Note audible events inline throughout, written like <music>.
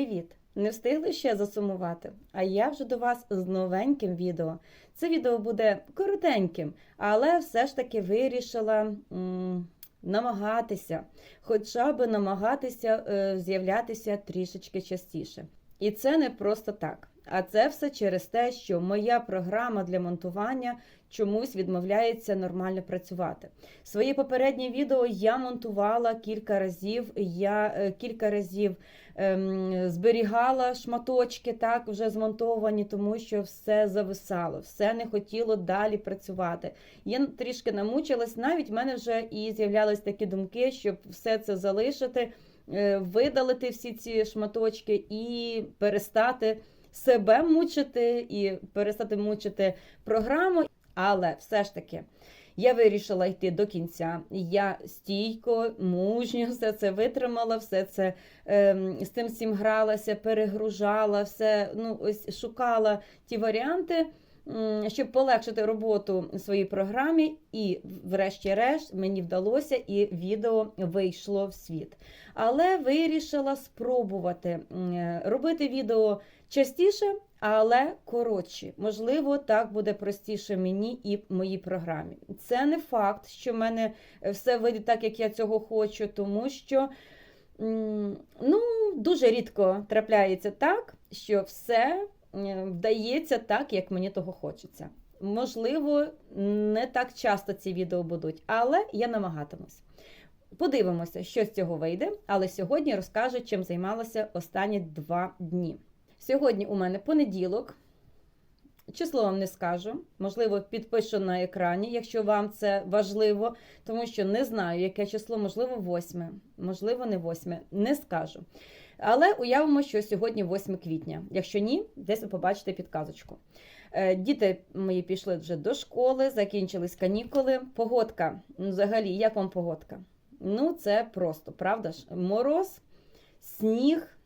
Привіт! Не встигли ще засумувати? А я вже до вас з новеньким відео. Це відео буде коротеньким, але все ж таки вирішила м, намагатися, хоча б намагатися е, з'являтися трішечки частіше. І це не просто так. А це все через те, що моя програма для монтування чомусь відмовляється нормально працювати. Своє попереднє відео я монтувала кілька разів. Я е, кілька разів ем, зберігала шматочки, так вже змонтовані, тому що все зависало, все не хотіло далі працювати. Я трішки намучилась, навіть в мене вже і з'являлись такі думки, щоб все це залишити, е, видалити всі ці шматочки і перестати себе мучити і перестати мучити програму. Але все ж таки. Я вирішила йти до кінця. Я стійко, мужньо все це витримала, все це ем, з тим всім гралася, перегружала, все ну ось шукала ті варіанти, щоб полегшити роботу своїй програмі. І, врешті-решт, мені вдалося, і відео вийшло в світ. Але вирішила спробувати е, робити відео частіше, але коротші. Можливо, так буде простіше мені і моїй програмі. Це не факт, що в мене все вийде так, як я цього хочу, тому що ну, дуже рідко трапляється так, що все вдається так, як мені того хочеться. Можливо, не так часто ці відео будуть, але я намагатимусь. Подивимося, що з цього вийде, але сьогодні розкажу, чим займалася останні два дні. Сьогодні у мене понеділок. Число вам не скажу, можливо, підпишу на екрані, якщо вам це важливо, тому що не знаю, яке число, можливо, восьме, можливо, не восьме, не скажу. Але уявимо, що сьогодні 8 квітня. Якщо ні, десь ви побачите підказочку. Е, Діти мої пішли вже до школи, закінчились канікули. Погодка, ну, взагалі, як вам погодка? Ну, це просто, правда ж? Мороз, сніг.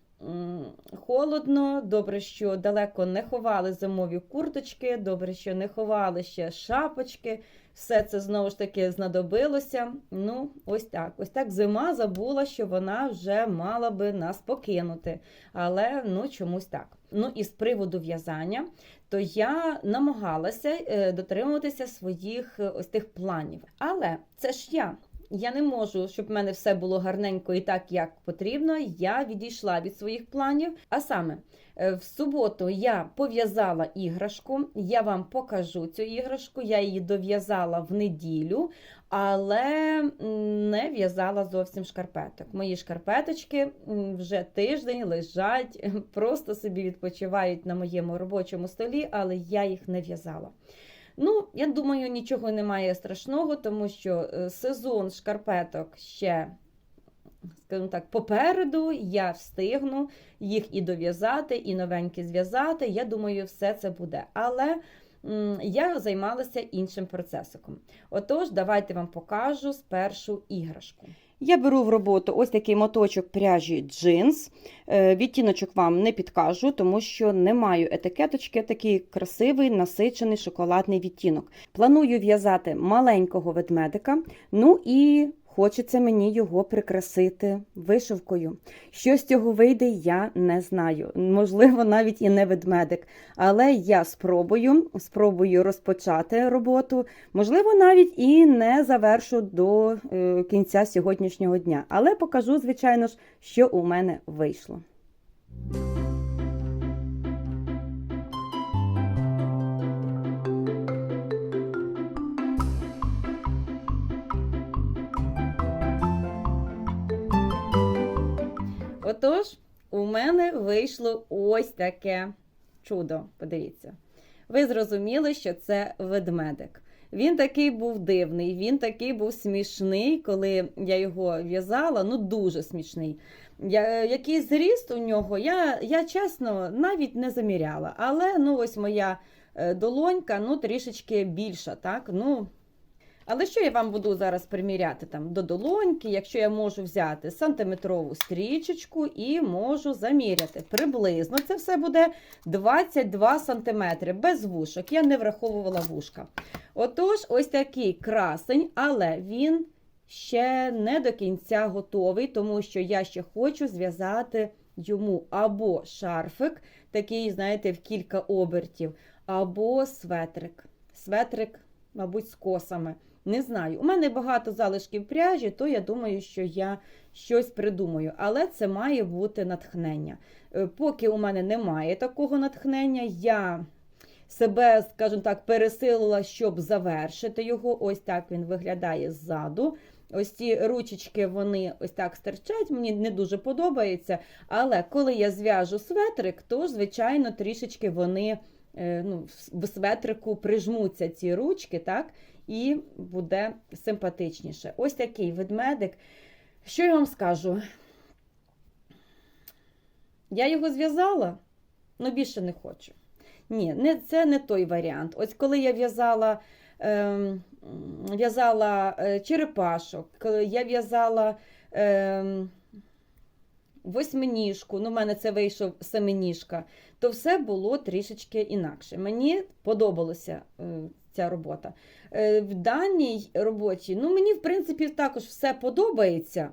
Холодно, добре, що далеко не ховали зимові курточки, добре, що не ховали ще шапочки. Все це знову ж таки знадобилося. Ну, ось так. Ось так зима забула, що вона вже мала би нас покинути. Але ну чомусь так. Ну і з приводу в'язання, то я намагалася е, дотримуватися своїх е, ось тих планів. Але це ж я. Я не можу, щоб в мене все було гарненько і так, як потрібно. Я відійшла від своїх планів. А саме, е, в суботу я пов'язала іграшку, я вам покажу цю іграшку, я її дов'язала в неділю, але не в'язала зовсім шкарпеток. Мої шкарпеточки вже тиждень лежать, <laughs> просто собі відпочивають на моєму робочому столі, але я їх не в'язала. Ну, я думаю, нічого немає страшного, тому що е, сезон шкарпеток ще, скажімо так, попереду я встигну їх і дов'язати, і новенькі зв'язати. Я думаю, все це буде. Але я займалася іншим процесиком. Отож, давайте вам покажу спершу іграшку. Я беру в роботу ось такий моточок пряжі джинс. Е, Відтіночок вам не підкажу, тому що не маю етикеточки, такий красивий насичений шоколадний відтінок. Планую в'язати маленького ведмедика, ну і хочеться мені його прикрасити вишивкою. Що з цього вийде, я не знаю. Можливо, навіть і не ведмедик. Але я спробую, спробую розпочати роботу. Можливо, навіть і не завершу до е, кінця сьогоднішнього дня. Але покажу, звичайно ж, що у мене вийшло. Отож, у мене вийшло ось таке чудо. Подивіться. Ви зрозуміли, що це ведмедик. Він такий був дивний, він такий був смішний, коли я його в'язала, ну дуже смішний. Я, який зріст у нього, я, я чесно навіть не заміряла. Але ну ось моя е, долонька ну трішечки більша, так? Ну, але що я вам буду зараз приміряти там до долоньки, якщо я можу взяти сантиметрову стрічечку і можу заміряти. Приблизно це все буде 22 сантиметри без вушок. Я не враховувала вушка. Отож, ось такий красень, але він ще не до кінця готовий, тому що я ще хочу зв'язати йому або шарфик, такий, знаєте, в кілька обертів, або светрик. Светрик, мабуть, з косами. Не знаю. У мене багато залишків пряжі, то я думаю, що я щось придумаю. Але це має бути натхнення. Е, Поки у мене немає такого натхнення, я себе, скажімо так, пересилила, щоб завершити його. Ось так він виглядає ззаду. Ось ці ручечки, вони ось так стирчать, мені не дуже подобається. Але коли я зв'яжу светрик, то, звичайно, трішечки вони ну, в светрику прижмуться ці ручки, так, і буде симпатичніше. Ось такий ведмедик. Що я вам скажу? Я його зв'язала, але більше не хочу. Ні, не, це не той варіант. Ось коли я в'язала ем, в'язала е, черепашок, коли я в'язала ем, восьминіжку, ну, в мене це вийшов семиніжка, то все було трішечки інакше. Мені подобалася е, ця робота. Е, в даній роботі, ну, мені, в принципі, також все подобається.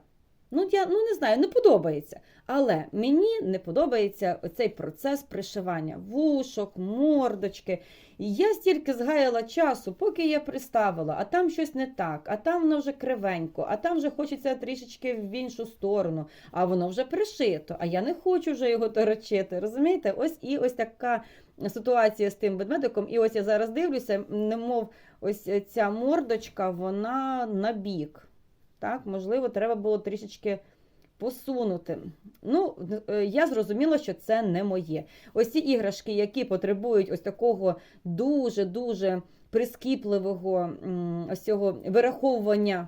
Ну, я ну не знаю, не подобається. Але мені не подобається оцей процес пришивання вушок, мордочки. Я стільки згаяла часу, поки я приставила, а там щось не так, а там воно вже кривенько, а там вже хочеться трішечки в іншу сторону, а воно вже пришито, а я не хочу вже його торочити. Розумієте? Ось і ось така ситуація з тим ведмедиком. І ось я зараз дивлюся, немов ось ця мордочка, вона на бік. Так, можливо, треба було трішечки посунути. Ну, е, я зрозуміла, що це не моє. Ось ці іграшки, які потребують ось такого дуже-дуже прискіпливого ось цього вираховування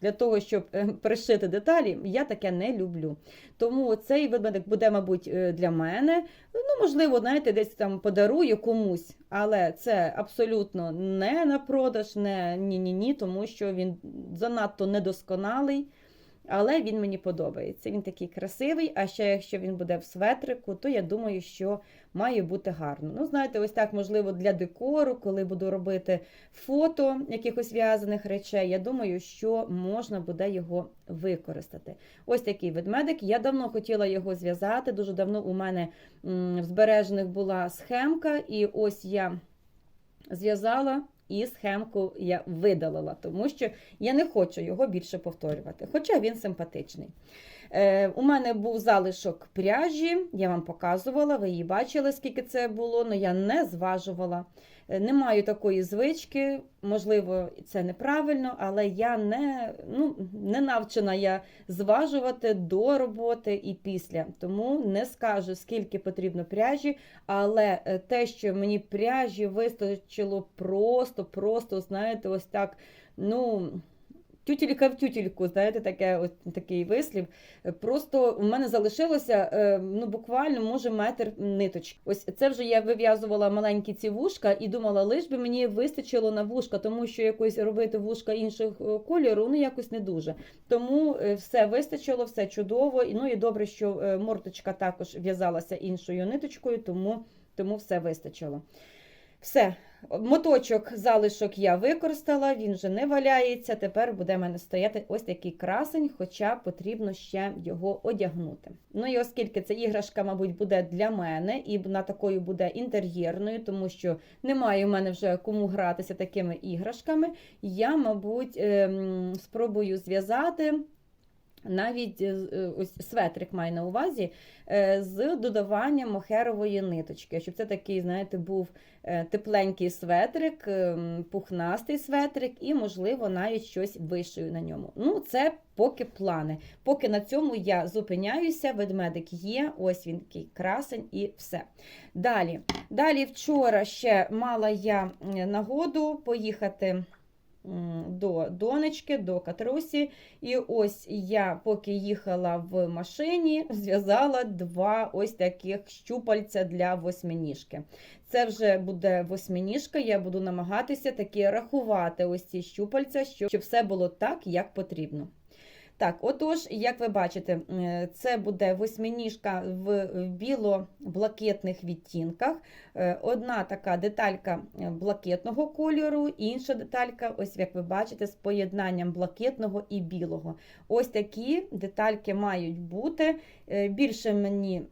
для того, щоб е, пришити деталі, я таке не люблю. Тому цей ведмедик буде, мабуть, е, для мене. Ну, можливо, знаєте, десь там подарую комусь, але це абсолютно не на продаж, не ні-ні-ні, тому що він занадто недосконалий. Але він мені подобається. Він такий красивий. А ще якщо він буде в светрику, то я думаю, що має бути гарно. Ну, знаєте, ось так, можливо, для декору, коли буду робити фото якихось в'язаних речей, я думаю, що можна буде його використати. Ось такий ведмедик. Я давно хотіла його зв'язати. Дуже давно у мене в збережених була схемка, і ось я зв'язала. І схемку я видалила, тому що я не хочу його більше повторювати. Хоча він симпатичний. Е, У мене був залишок пряжі, я вам показувала, ви її бачили, скільки це було, але я не зважувала. Е, не маю такої звички, можливо, це неправильно, але я не ну, не навчена я зважувати до роботи і після. Тому не скажу, скільки потрібно пряжі, але е, те, що мені пряжі вистачило просто, просто, знаєте, ось так. ну тютілька в тютільку, знаєте, таке, от, такий вислів. Просто у мене залишилося е, ну, буквально, може, метр ниточки. Ось це вже я вив'язувала маленькі ці вушка і думала, лиш би мені вистачило на вушка, тому що якось робити вушка іншого кольору, ну якось не дуже. Тому е, все вистачило, все чудово. Ну і добре, що е, морточка також в'язалася іншою ниточкою, тому, тому все вистачило. Все, моточок залишок я використала, він вже не валяється. Тепер буде в мене стояти ось такий красень, хоча потрібно ще його одягнути. Ну і оскільки ця іграшка, мабуть, буде для мене, і вона такою буде інтер'єрною, тому що немає в мене вже кому гратися такими іграшками, я, мабуть, ем, спробую зв'язати. Навіть е, ось светрик має на увазі е, з додаванням мохерової ниточки, щоб це такий, знаєте, був е, тепленький светрик, пухнастий светрик, і, можливо, навіть щось вишию на ньому. Ну, це поки плани. Поки на цьому я зупиняюся, ведмедик є, ось він такий красень і все. Далі, Далі вчора ще мала я нагоду поїхати до донечки, до катрусі. І ось я, поки їхала в машині, зв'язала два ось таких щупальця для восьминіжки. Це вже буде восьминіжка, я буду намагатися таки рахувати ось ці щупальця, щоб все було так, як потрібно. Так, отож, як ви бачите, е, це буде восьминіжка в біло-блакитних відтінках. Е, Одна така деталька е, блакитного кольору, інша деталька, ось як ви бачите, з поєднанням блакитного і білого. Ось такі детальки мають бути. Е, Більше мені.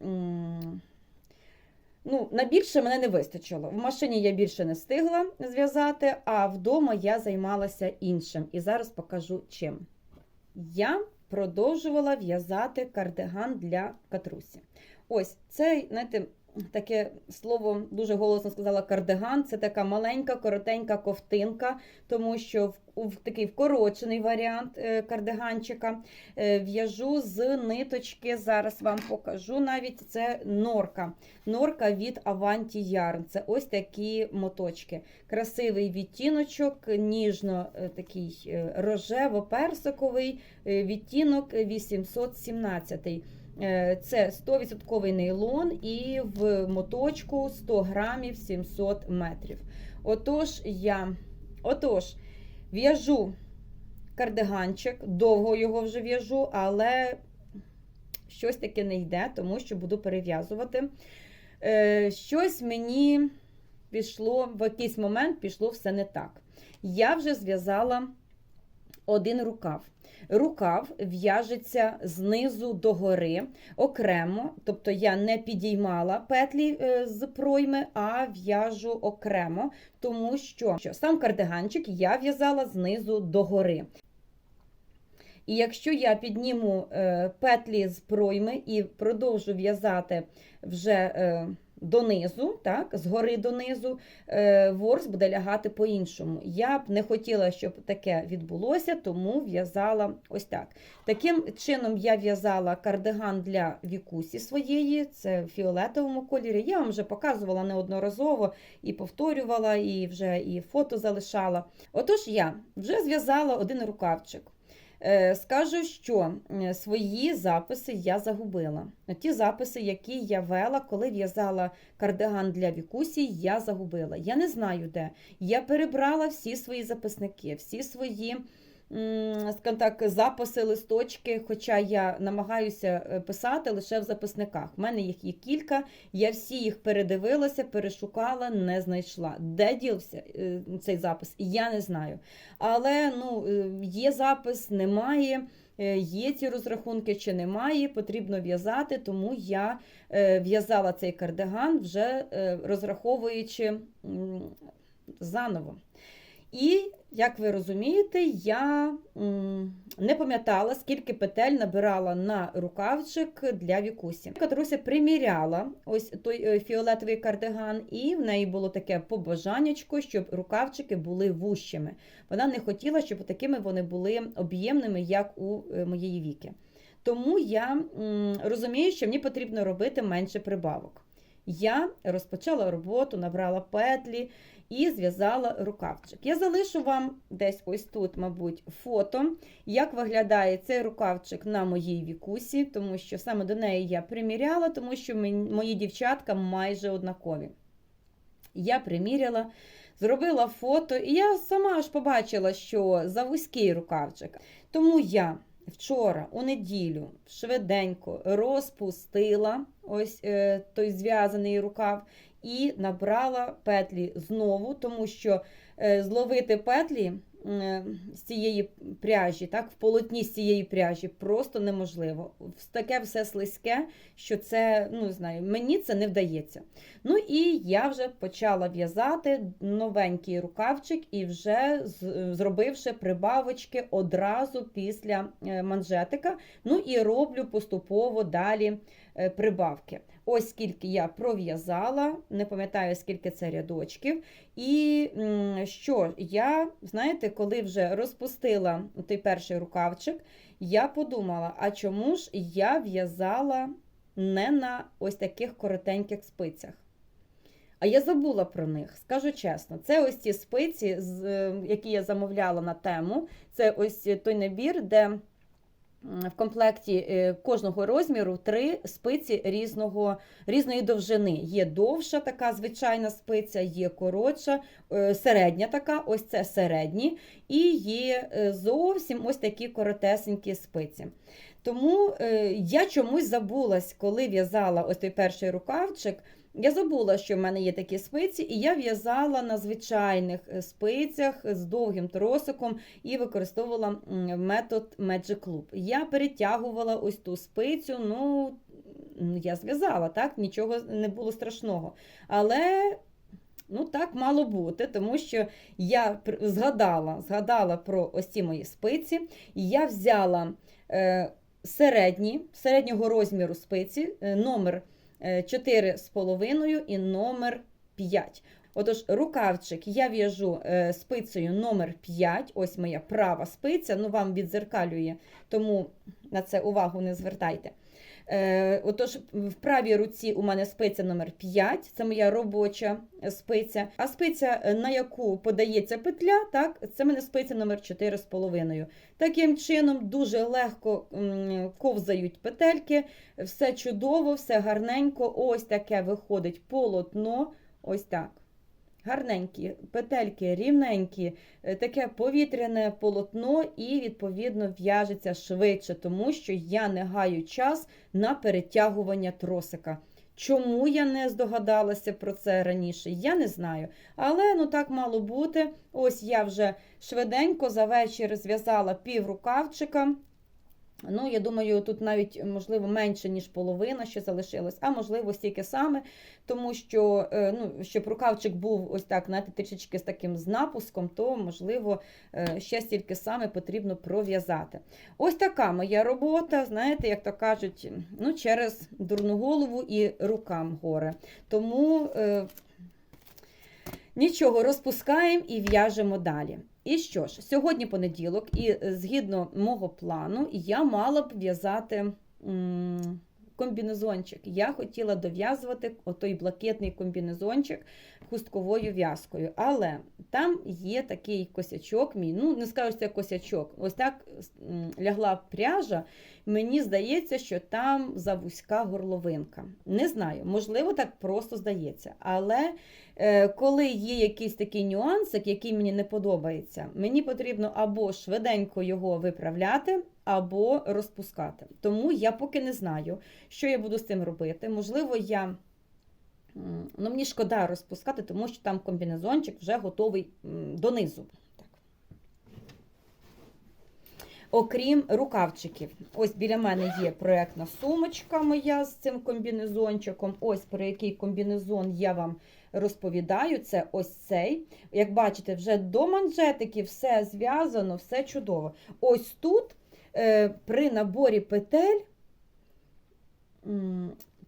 Ну, на більше мене не вистачило. В машині я більше не встигла зв'язати, а вдома я займалася іншим. І зараз покажу чим. Я продовжувала в'язати кардиган для катрусі. Ось цей, знаєте, таке слово дуже голосно сказала кардиган. Це така маленька, коротенька ковтинка, тому що в, в такий вкорочений варіант е, кардиганчика е, в'яжу з ниточки. Зараз вам покажу навіть це норка. Норка від Avanti Yarn. Це ось такі моточки. Красивий відтіночок, ніжно е, такий рожево-персиковий відтінок 817. Е, Це 100% нейлон і в моточку 100 грамів 700 метрів. Отож, я отож, в'яжу кардиганчик, довго його вже в'яжу, але щось таке не йде, тому що буду перев'язувати. Е, Щось мені пішло, в якийсь момент пішло все не так. Я вже зв'язала один рукав. Рукав в'яжеться знизу до гори окремо, тобто я не підіймала петлі е, з пройми, а в'яжу окремо, тому що, сам кардиганчик я в'язала знизу до гори. І якщо я підніму е, петлі з пройми і продовжу в'язати вже е, донизу, так, згори донизу, е, ворс буде лягати по-іншому. Я б не хотіла, щоб таке відбулося, тому в'язала ось так. Таким чином я в'язала кардиган для вікусі своєї, це в фіолетовому кольорі. Я вам вже показувала неодноразово і повторювала, і вже і фото залишала. Отож, я вже зв'язала один рукавчик. Е, Скажу, що свої записи я загубила. Ті записи, які я вела, коли в'язала кардиган для вікусі, я загубила. Я не знаю де. Я перебрала всі свої записники, всі свої скажімо так, записи, листочки, хоча я намагаюся е, писати лише в записниках. У мене їх є кілька, я всі їх передивилася, перешукала, не знайшла. Де дівся е, цей запис? Я не знаю. Але ну, е, є запис, немає. Є ці розрахунки чи немає, потрібно в'язати, тому я в'язала цей кардиган, вже розраховуючи заново. І, як ви розумієте, я не пам'ятала, скільки петель набирала на рукавчик для вікусі. Катруся приміряла ось той е, фіолетовий кардиган, і в неї було таке побажаннячко, щоб рукавчики були вущими. Вона не хотіла, щоб такими вони були об'ємними, як у е, моєї віки. Тому я розумію, що мені потрібно робити менше прибавок. Я розпочала роботу, набрала петлі і зв'язала рукавчик. Я залишу вам десь ось тут, мабуть, фото, як виглядає цей рукавчик на моїй вікусі, тому що саме до неї я приміряла, тому що мої дівчатка майже однакові. Я приміряла, зробила фото, і я сама ж побачила, що за вузький рукавчик. Тому я вчора, у неділю, швиденько розпустила ось е, той зв'язаний рукав і набрала петлі знову, тому що е, зловити петлі е, з цієї пряжі, так, в полотні з цієї пряжі просто неможливо. Таке все слизьке, що це, ну знаю, мені це не вдається. Ну і я вже почала в'язати новенький рукавчик і вже з- зробивши прибавочки одразу після е, манжетика. Ну і роблю поступово далі е, прибавки. Ось скільки я пров'язала, не пам'ятаю, скільки це рядочків. І що я, знаєте, коли вже розпустила той перший рукавчик, я подумала, а чому ж я в'язала не на ось таких коротеньких спицях? А я забула про них, скажу чесно. Це ось ці спиці, е, які я замовляла на тему. Це ось той набір, де в комплекті е, кожного розміру три спиці різного, різної довжини. Є довша така звичайна спиця, є коротша, е, середня така, ось це середні, і є е, зовсім ось такі коротесенькі спиці. Тому я чомусь забулась, коли в'язала ось той перший рукавчик. Я забула, що в мене є такі спиці, і я в'язала на звичайних е, спицях з довгим тросиком і використовувала метод Magic Loop. Я перетягувала ось ту спицю, ну я зв'язала, так, нічого не було страшного. Але ну так мало бути, тому що я згадала, згадала про ось ці мої спиці, і я взяла е, середні, середнього розміру спиці, е, номер 4,5 і номер 5. Отож, рукавчик я в'яжу е, спицею номер 5, ось моя права спиця, ну вам відзеркалює, тому на це увагу не звертайте. Е, Отож, в правій руці у мене спиця номер 5, це моя робоча спиця. А спиця, е, на яку подається петля, так, це мене спиця номер 4,5. Таким чином дуже легко ковзають петельки, все чудово, все гарненько. Ось таке виходить полотно. Ось так. Гарненькі петельки, рівненькі, е, таке повітряне полотно і, відповідно, в'яжеться швидше, тому що я не гаю час на перетягування тросика. Чому я не здогадалася про це раніше, я не знаю. Але ну так мало бути. Ось я вже швиденько за вечір зв'язала пів рукавчика. Ну, я думаю, тут навіть можливо менше, ніж половина ще залишилось, а можливо стільки саме, тому що е, ну, щоб рукавчик був ось так, знаєте, трішечки з таким з напуском, то можливо е, ще стільки саме потрібно пров'язати. Ось така моя робота, знаєте, як то кажуть, ну, через дурну голову і рукам горе. Тому е, нічого, розпускаємо і в'яжемо далі. І що ж, сьогодні понеділок, і згідно мого плану, я мала б в'язати комбінезончик. Я хотіла дов'язувати отой блакитний комбінезончик хустковою в'язкою. Але там є такий косячок мій. Ну, не скажу, що це косячок. Ось так лягла пряжа. Мені здається, що там завузька горловинка. Не знаю, можливо, так просто здається. Але е, коли є якийсь такий нюансик, який мені не подобається, мені потрібно або швиденько його виправляти, або розпускати. Тому я поки не знаю, що я буду з цим робити. Можливо, я. Ну, мені шкода розпускати, тому що там комбінезончик вже готовий донизу. Так. Окрім рукавчиків, ось біля мене є проєктна сумочка моя з цим комбінезончиком. Ось про який комбінезон я вам розповідаю. Це ось цей. Як бачите, вже до манжетиків все зв'язано, все чудово. Ось тут е, при наборі петель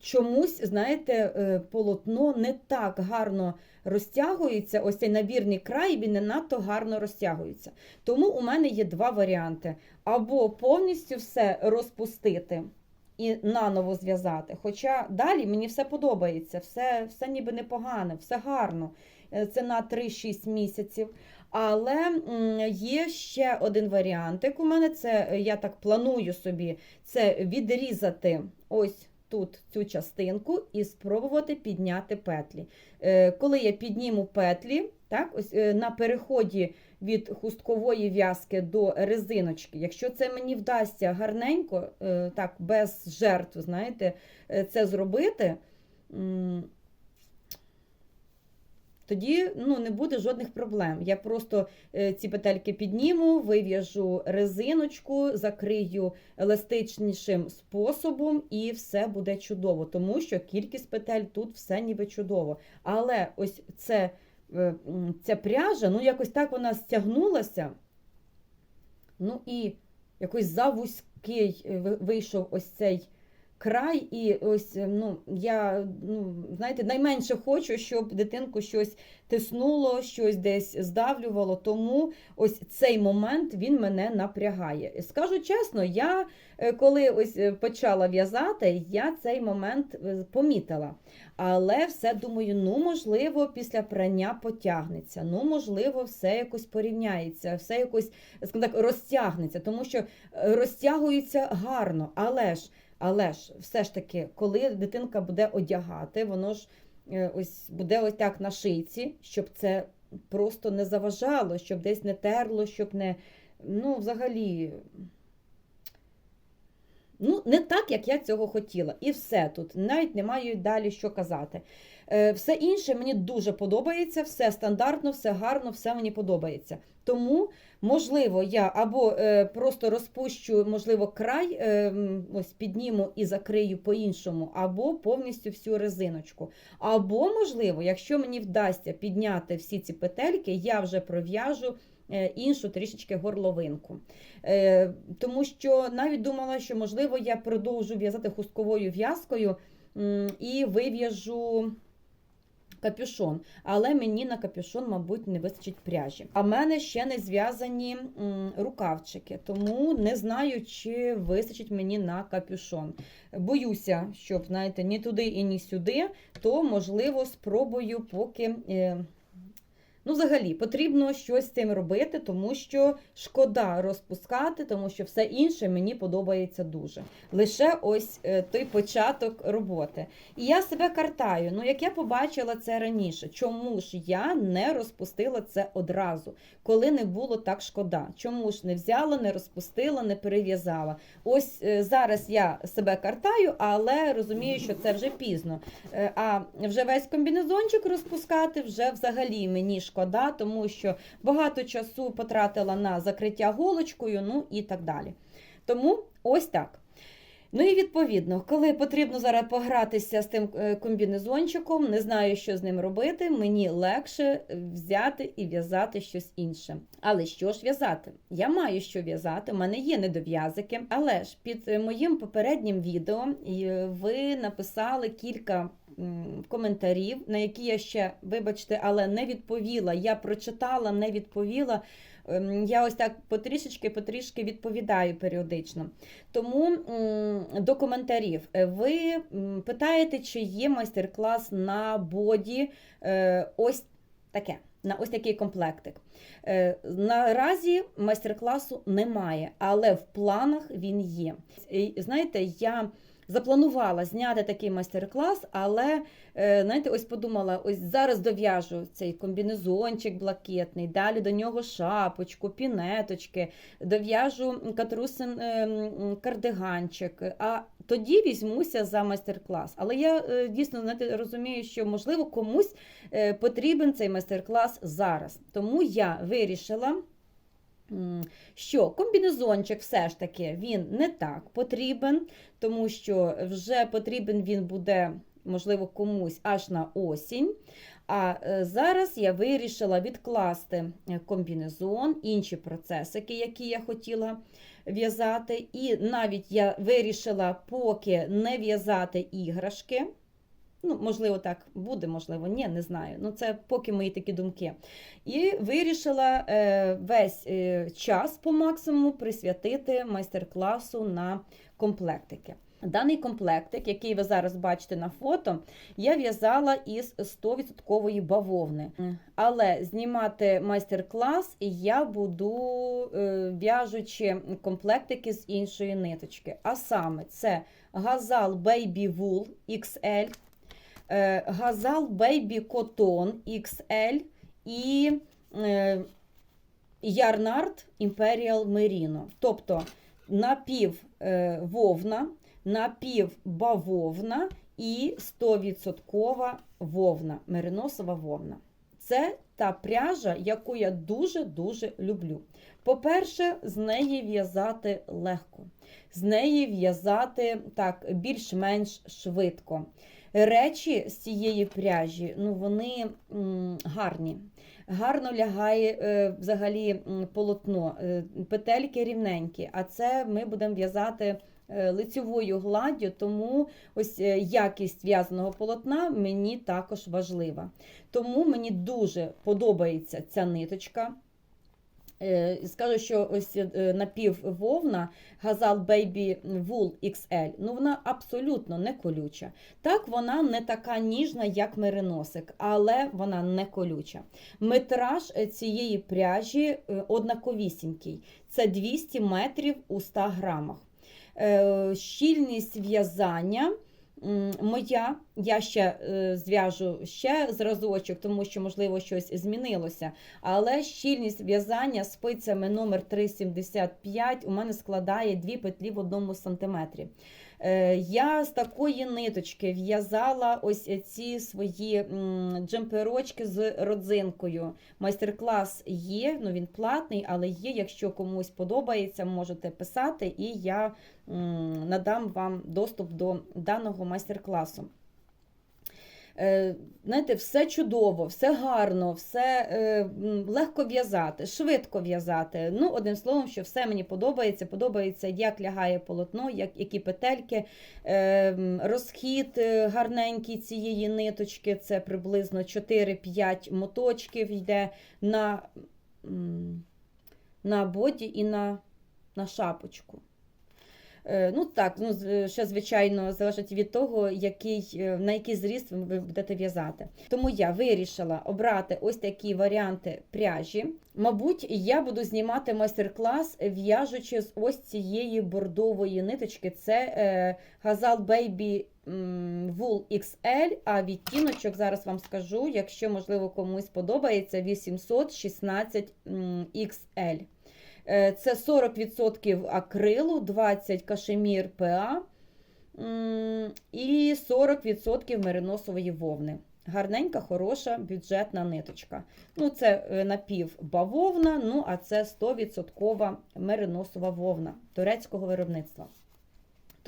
чомусь, знаєте, е, полотно не так гарно розтягується. Ось цей набірний край він не надто гарно розтягується. Тому у мене є два варіанти: або повністю все розпустити і наново зв'язати. Хоча далі мені все подобається, все, все ніби непогано, все гарно. Е, Це на 3-6 місяців. Але є ще один варіантик. У мене це е, я так планую собі це відрізати ось тут цю частинку і спробувати підняти петлі. Е, Коли я підніму петлі, так, ось е, на переході від хусткової в'язки до резиночки, якщо це мені вдасться гарненько, е, так, без жертв, знаєте, це зробити. Тоді ну, не буде жодних проблем. Я просто е, ці петельки підніму, вив'яжу резиночку, закрию еластичнішим способом, і все буде чудово, тому що кількість петель тут все ніби чудово. Але ось це, е, ця пряжа, ну якось так вона стягнулася. Ну і якось завузький е, вийшов ось цей край, і ось ну я ну знаєте, найменше хочу, щоб дитинку щось тиснуло, щось десь здавлювало. Тому ось цей момент він мене напрягає. Скажу чесно, я е, коли ось е, почала в'язати, я цей момент е, помітила. Але все думаю, ну можливо, після прання потягнеться, ну можливо, все якось порівняється, все якось так, розтягнеться, тому що е, розтягується гарно, але ж. Але ж все ж таки, коли дитинка буде одягати, воно ж е, ось буде ось так на шийці, щоб це просто не заважало, щоб десь не терло, щоб не. Ну, взагалі. Ну, не так, як я цього хотіла. І все тут. Навіть не маю далі що казати. Е, Все інше мені дуже подобається, все стандартно, все гарно, все мені подобається. Тому, можливо, я або е, просто розпущу, можливо, край, е, ось підніму і закрию по-іншому, або повністю всю резиночку. Або, можливо, якщо мені вдасться підняти всі ці петельки, я вже пров'яжу е, іншу трішечки горловинку. Тому що навіть думала, що, можливо, я продовжу в'язати хустковою в'язкою і вив'яжу капюшон, але мені на капюшон, мабуть, не вистачить пряжі. А в мене ще не зв'язані рукавчики, тому не знаю, чи вистачить мені на капюшон. Боюся, щоб знаєте, ні туди і ні сюди, то можливо спробую поки. Ну, взагалі, потрібно щось з цим робити, тому що шкода розпускати, тому що все інше мені подобається дуже. Лише ось е, той початок роботи. І я себе картаю. Ну, як я побачила це раніше, чому ж я не розпустила це одразу, коли не було так шкода? Чому ж не взяла, не розпустила, не перев'язала? Ось е, зараз я себе картаю, але розумію, що це вже пізно. Е, А вже весь комбінезончик розпускати вже взагалі мені шкода, тому що багато часу потратила на закриття голочкою, ну і так далі. Тому ось так. Ну і відповідно, коли потрібно зараз погратися з тим е, комбінезончиком, не знаю, що з ним робити, мені легше взяти і в'язати щось інше. Але що ж в'язати? Я маю що в'язати, в мене є недов'язики, але ж під е, моїм попереднім відео е, ви написали кілька коментарів, на які я ще, вибачте, але не відповіла. Я прочитала, не відповіла. Ем, Я ось так потрішечки-потрішки відповідаю періодично. Тому до коментарів. Е, Ви питаєте, чи є майстер-клас на боді е, ось таке. На ось такий комплектик. Е, Наразі майстер-класу немає, але в планах він є. Знаєте, я запланувала зняти такий майстер-клас, але е, знаєте, ось подумала: ось зараз дов'яжу цей комбінезончик блакитний, далі до нього шапочку, пінеточки, дов'яжу катрусин е, кардиганчик. А тоді візьмуся за майстер-клас. Але я е, дійсно знаєте, розумію, що можливо комусь потрібен цей майстер-клас зараз. Тому я вирішила. Що комбінезончик все ж таки він не так потрібен, тому що вже потрібен він буде, можливо, комусь аж на осінь. А е, зараз я вирішила відкласти е, комбінезон, інші процесики, які я хотіла в'язати. І навіть я вирішила поки не в'язати іграшки. Ну, можливо, так буде, можливо, ні, не знаю. Ну, це поки мої такі думки. І вирішила е, весь е, час по максимуму присвятити майстер-класу на комплектики. Даний комплектик, який ви зараз бачите на фото, я в'язала із 100% бавовни. Але знімати майстер-клас я буду е, в'яжучи комплектики з іншої ниточки. А саме це Газал Baby Wool XL, Газал Baby Cotton XL і е, Ярнард Imperial Merino. Тобто напів е, вовна, напів бавовна і 100% вовна, мериносова вовна. Це та пряжа, яку я дуже-дуже люблю. По-перше, з неї в'язати легко, з неї в'язати так більш-менш швидко. Речі з цієї пряжі, ну вони гарні. Гарно лягає е, взагалі полотно, е, петельки рівненькі, а це ми будемо в'язати е, лицьовою гладдю, тому ось якість в'язаного полотна мені також важлива. Тому мені дуже подобається ця ниточка. Е, Скажу, що ось е, напіввовна Gazal Baby Wool XL, ну вона абсолютно не колюча. Так, вона не така ніжна, як мериносик, але вона не колюча. Метраж е, цієї пряжі однаковісінький. Це 200 метрів у 100 грамах. Щільність в'язання. Моя, я ще е, зв'яжу ще зразочок, тому що, можливо, щось змінилося. Але щільність в'язання спицями номер 375 у мене складає дві петлі в одному сантиметрі. Е, Я з такої ниточки в'язала ось ці свої джемперочки з родзинкою. Майстер-клас є, ну він платний, але є. Якщо комусь подобається, можете писати, і я надам вам доступ до даного майстер-класу. Е, Знаєте, все чудово, все гарно, все е, легко в'язати, швидко в'язати. Ну, одним словом, що все мені подобається. Подобається, як лягає полотно, як, які петельки, е, розхід гарненький цієї ниточки. Це приблизно 4-5 моточків йде на, на боді і на, на шапочку. Е, Ну так, ну ще звичайно залежить від того, який, е, на який зріст ви- будете в'язати. Тому я вирішила обрати ось такі варіанти пряжі. Мабуть, я буду знімати майстер-клас, в'яжучи з ось цієї бордової ниточки. Це е, Gazal Baby Wool XL, а відтіночок зараз вам скажу, якщо можливо комусь подобається 816 м, XL. Е, Це 40% акрилу, 20 кашемір ПА і 40% мериносової вовни. Гарненька, хороша бюджетна ниточка. Ну, це е, напівбавовна, ну а це 100% мериносова вовна турецького виробництва.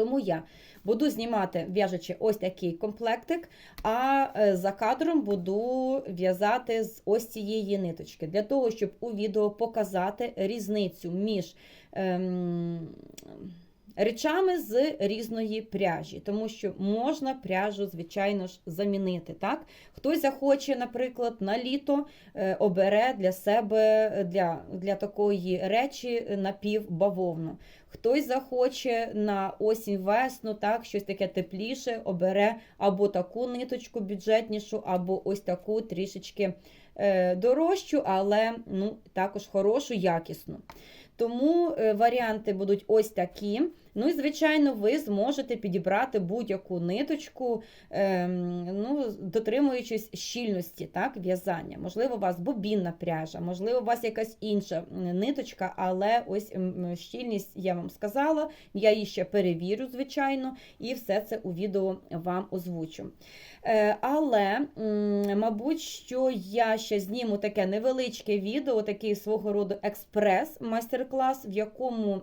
Тому я буду знімати, в'яжучи ось такий комплектик, а е, за кадром буду в'язати з ось цієї ниточки, для того, щоб у відео показати різницю між ем, речами з різної пряжі, тому що можна пряжу, звичайно ж, замінити. Так? Хтось захоче, наприклад, на літо е, обере для себе е, для, для такої речі е, напівбавовну. Хтось захоче на осінь весну, так, щось таке тепліше, обере або таку ниточку бюджетнішу, або ось таку трішечки дорожчу, але ну, також хорошу, якісну. Тому варіанти будуть ось такі. Ну і, звичайно, ви зможете підібрати будь-яку ниточку, ем, ну, дотримуючись щільності так, в'язання. Можливо, у вас бобінна пряжа, можливо, у вас якась інша ниточка, але ось щільність я вам сказала, я її ще перевірю, звичайно, і все це у відео вам озвучу. Е, Але, мабуть, що я ще зніму таке невеличке відео, такий свого роду експрес майстер-клас, в якому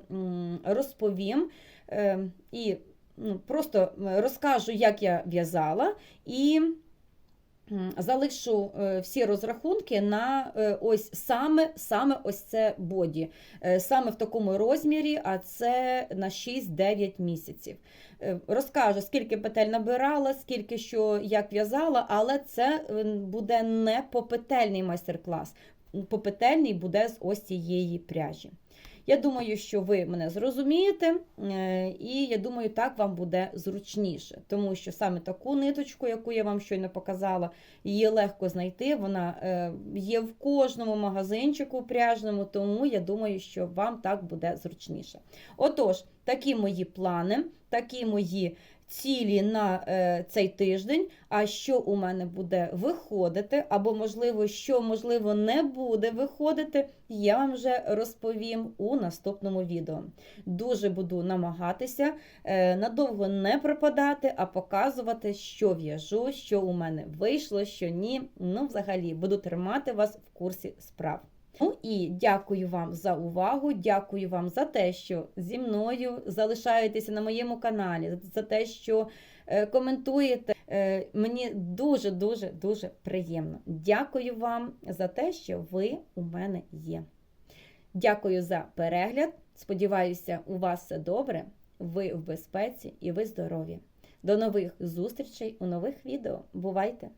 розповім і ну, просто розкажу, як я в'язала, і залишу е, всі розрахунки на е, ось саме, саме ось це боді, Е, саме в такому розмірі, а це на 6-9 місяців. Розкажу, скільки петель набирала, скільки що як в'язала, але це буде не попетельний майстер-клас. Попетельний буде з ось цієї пряжі. Я думаю, що ви мене зрозумієте, е, і я думаю, так вам буде зручніше, тому що саме таку ниточку, яку я вам щойно показала, її легко знайти. Вона е, є в кожному магазинчику пряжному, тому я думаю, що вам так буде зручніше. Отож, такі мої плани, такі мої цілі на е, цей тиждень. А що у мене буде виходити, або, можливо, що можливо не буде виходити, я вам вже розповім у наступному відео. Дуже буду намагатися е, надовго не пропадати, а показувати, що в'яжу, що у мене вийшло, що ні. Ну, взагалі, буду тримати вас в курсі справ. Ну і дякую вам за увагу. Дякую вам за те, що зі мною залишаєтеся на моєму каналі, за те, що е, коментуєте. Е, Мені дуже дуже дуже приємно. Дякую вам за те, що ви у мене є. Дякую за перегляд. Сподіваюся, у вас все добре. ви в безпеці і ви здорові. До нових зустрічей у нових відео. Бувайте!